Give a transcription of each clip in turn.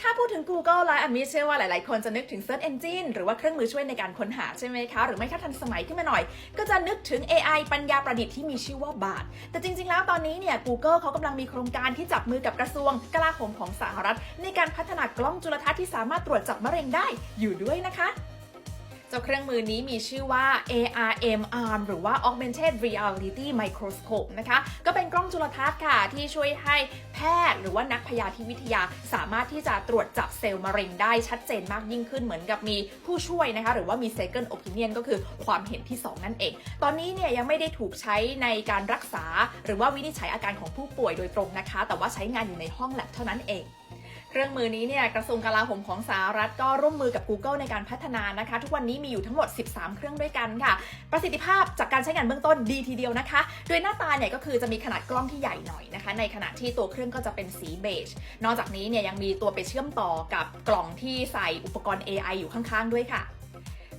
ถ้าพูดถึง Google แล้วอันนี้เชื่อว่าหลาย ๆ คนจะนึกถึง Search Engine หรือว่าเครื่องมือช่วยในการค้นหาใช่ไหมคะ หรือไม่ถ้าทันสมัยขึ้นมาหน่อย ก็จะนึกถึง AI ปัญญาประดิษฐ์ที่มีชื่อว่า Bard แต่จริง ๆ แล้วตอนนี้เนี่ย Google เขากำลังมีโครงการที่จับมือกับกระทรวงกลาโหมของสหรัฐ ในการพัฒนากล้องจุลทรรศน์ที่สามารถตรวจจับมะเร็งได้อยู่ด้วยนะคะ จ้าเครื่องมือนี้มีชื่อว่า ARM ARM หรือว่า Augmented Reality Microscope นะคะ ก็เป็นกล้องจุลทรรศน์ค่ะ ที่ช่วยให้แพทย์หรือว่านักพยาธิวิทยาสามารถที่จะตรวจจับเซลล์มะเร็งได้ชัดเจนมากยิ่งขึ้นเหมือนกับมีผู้ช่วยนะคะ หรือว่ามี second opinion ก็คือความเห็นที่ 2 นั่นเอง ตอนนี้เนี่ยยังไม่ได้ถูกใช้ในการรักษา หรือว่าวินิจฉัยอาการของผู้ป่วยโดยตรงนะคะ แต่ว่าใช้งานอยู่ในห้องแลบเท่านั้นเอง เครื่องมือนี้เนี่ยกระทรวงกลาโหมของสหรัฐก็ร่วมมือกับ Google ในการพัฒนานะคะ ทุกวันนี้มีอยู่ทั้งหมด 13 เครื่องด้วยกันค่ะ ประสิทธิภาพจากการใช้งานเบื้องต้นดีทีเดียวนะคะ โดยหน้าตาเนี่ยก็คือจะมีขนาดกล้องที่ใหญ่หน่อยนะคะ ในขณะที่ตัวเครื่องก็จะเป็นสีเบจ นอกจากนี้เนี่ยยังมีตัวไปเชื่อมต่อกับกล่องที่ใส่อุปกรณ์ AI อยู่ข้างๆ ด้วยค่ะ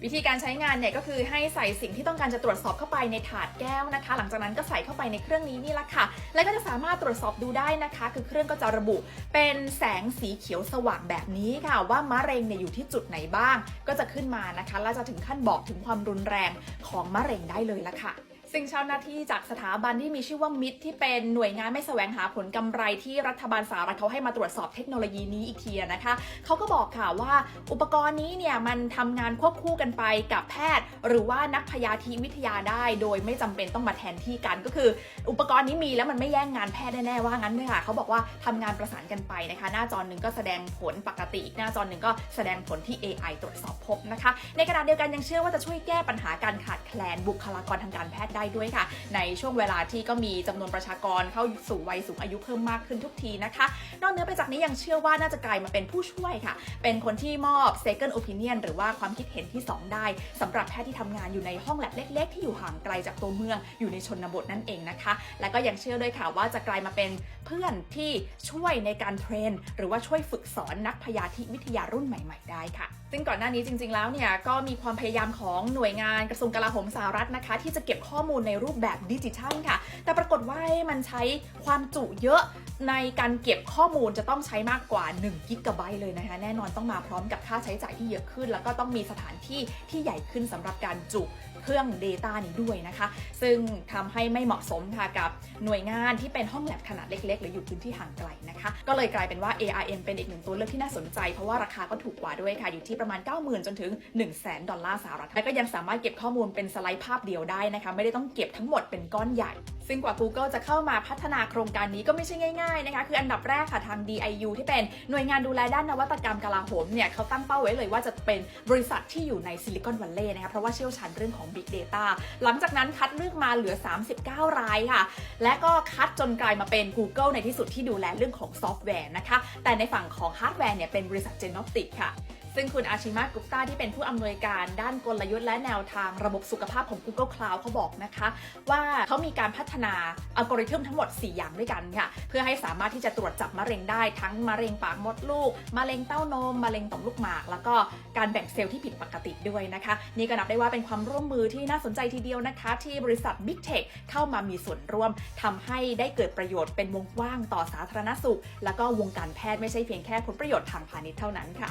วิธีการใช้งานเนี่ยก็คือให้ใส่สิ่งที่ต้องการจะตรวจสอบเข้าไปในถาดแก้วนะคะ หลังจากนั้นก็ใส่เข้าไปในเครื่องนี้นี่แหละค่ะ แล้วก็จะสามารถตรวจสอบดูได้นะคะ คือเครื่องก็จะระบุเป็นแสงสีเขียวสว่างแบบนี้ค่ะ ว่ามะเร็งเนี่ยอยู่ที่จุดไหนบ้าง ก็จะขึ้นมานะคะ แล้วจะถึงขั้นบอกถึงความรุนแรงของมะเร็งได้เลยละค่ะ ซึ่งเจ้าหน้าที่จากสถาบันที่มีชื่อว่ามิดที่เป็นหน่วยงานไม่แสวงหาผลกำไรที่รัฐบาลสหรัฐเขาให้มาตรวจสอบเทคโนโลยีนี้อีกทีนะคะเขาก็บอกค่ะว่าอุปกรณ์นี้เนี่ยมันทำงานควบคู่กันไปกับแพทย์ หรือว่านักพยาธิวิทยาได้ โดยไม่จำเป็นต้องมาแทนที่กันก็คือ อุปกรณ์นี้มีแล้วมันไม่แย่งงานแพทย์แน่ๆว่างั้นเลยค่ะเขาบอกว่าทำงานประสานกันไปนะคะ หน้าจอหนึ่งก็แสดงผลปกติอีกหน้าจอหนึ่งก็แสดงผลที่ AI ตรวจสอบพบนะคะ ในขณะเดียวกันยังเชื่อว่าจะช่วยแก้ปัญหาการขาดแคลนบุคลากรทางการแพทย์ได้ด้วยค่ะ ในช่วงเวลาที่ก็มีจำนวนประชากรเข้าสู่วัยสูงอายุเพิ่มมากขึ้นทุกทีนะคะ นอกเหนือไปจากนี้ยังเชื่อว่าน่าจะกลายมาเป็นผู้ช่วยค่ะ เป็นคนที่มอบ second opinion หรือว่าความคิดเห็นที่ 2 ได้สำหรับแพทย์ที่ทำงานอยู่ในห้องแลบเล็ก ๆ ที่อยู่ห่างไกลจากตัวเมืองอยู่ในชนบทนั่นเองนะคะ และก็ยังเชื่อด้วยค่ะว่าจะกลายมาเป็นเพื่อนที่ช่วยในการเทรน หรือว่าช่วยฝึกสอนนักพยาธิวิทยารุ่นใหม่ ๆ ได้ค่ะ ซึ่งก่อนหน้านี้จริง ๆ แล้วเนี่ยก็มีความพยายามของหน่วยงานกระทรวงกลาโหมสหรัฐนะคะ ที่จะเก็บข้อมูลในรูปแบบดิจิทัลค่ะ แต่ปรากฏว่ามันใช้ความจุเยอะ ในการเก็บข้อมูลจะต้องใช้มากกว่า1กิกะไบต์เลยนะคะแน่นอนต้องมาพร้อมกับค่าใช้จ่ายที่เยอะขึ้น แล้วก็ต้องมีสถานที่ที่ใหญ่ขึ้นสำหรับการจุเครื่อง Data นี้ด้วยนะคะ ซึ่งทำให้ไม่เหมาะสมค่ะกับหน่วยงานที่เป็นห้องแลบขนาดเล็ก ๆ หรืออยู่พื้นที่ห่างไกลนะคะ ก็เลยกลายเป็นว่า ARM เป็นอีกหนึ่งตัวเลือกที่น่าสนใจ เพราะว่าราคาก็ถูกกว่าด้วยค่ะ อยู่ที่ประมาณ 90,000 จนถึง 1 0 0 0 0แดอลลาร์สหรัฐแล้วก็ยังสามารถเก็บข้อมูลเป็นสไลด์ภาพเดียวได้นะคะ ไม่ได้ต้องเก็บทั้งหมดเป็นก้อนใหญ่ ซึ่งกว่า Google จะเข้ามาพัฒนาโครงการนี้ก็ไม่ใช่ง่ายๆนะคะคืออันดับแรกค่ะทาง DIU ที่เป็นหน่วยงานดูแลด้านนวัตกรรมกลาโหมเนี่ยเขาตั้งเป้าไว้เลยว่าจะเป็นบริษัทที่อยู่ในซิลิคอนวัลเลย์นะคะเพราะว่าเชี่ยวชาญเรื่องของ Big Data หลังจากนั้นคัดเลือกมาเหลือ 39 รายค่ะ และก็คัดจนกลายมาเป็น Google ในที่สุดที่ดูแลเรื่องของซอฟต์แวร์นะคะแต่ในฝั่งของฮาร์ดแวร์เนี่ยเป็นบริษัท Genoptic ค่ะ ซึ่งคุณอาชิมะกุปตาที่เป็นผู้อำนวยการด้านกลยุทธ์และแนวทางระบบสุขภาพของ Google Cloud เขาบอกนะคะ ว่าเขามีการพัฒนาอัลกอริทึมทั้งหมด 4 อย่างด้วยกันค่ะ เพื่อให้สามารถที่จะตรวจจับมะเร็งได้ทั้งมะเร็งปากมดลูก มะเร็งเต้านม มะเร็งต่อมลูกหมาก แล้วก็การแบ่งเซลล์ที่ผิดปกติด้วยนะคะ นี่ก็นับได้ว่าเป็นความร่วมมือที่น่าสนใจทีเดียวนะคะ ที่บริษัท Big Tech เข้ามามีส่วนร่วมทำให้ได้เกิดประโยชน์เป็นวงกว้างต่อสาธารณสุข แล้วก็วงการแพทย์ไม่ใช่เพียงแค่ผลประโยชน์ทางพาณิชย์เท่านั้นค่ะ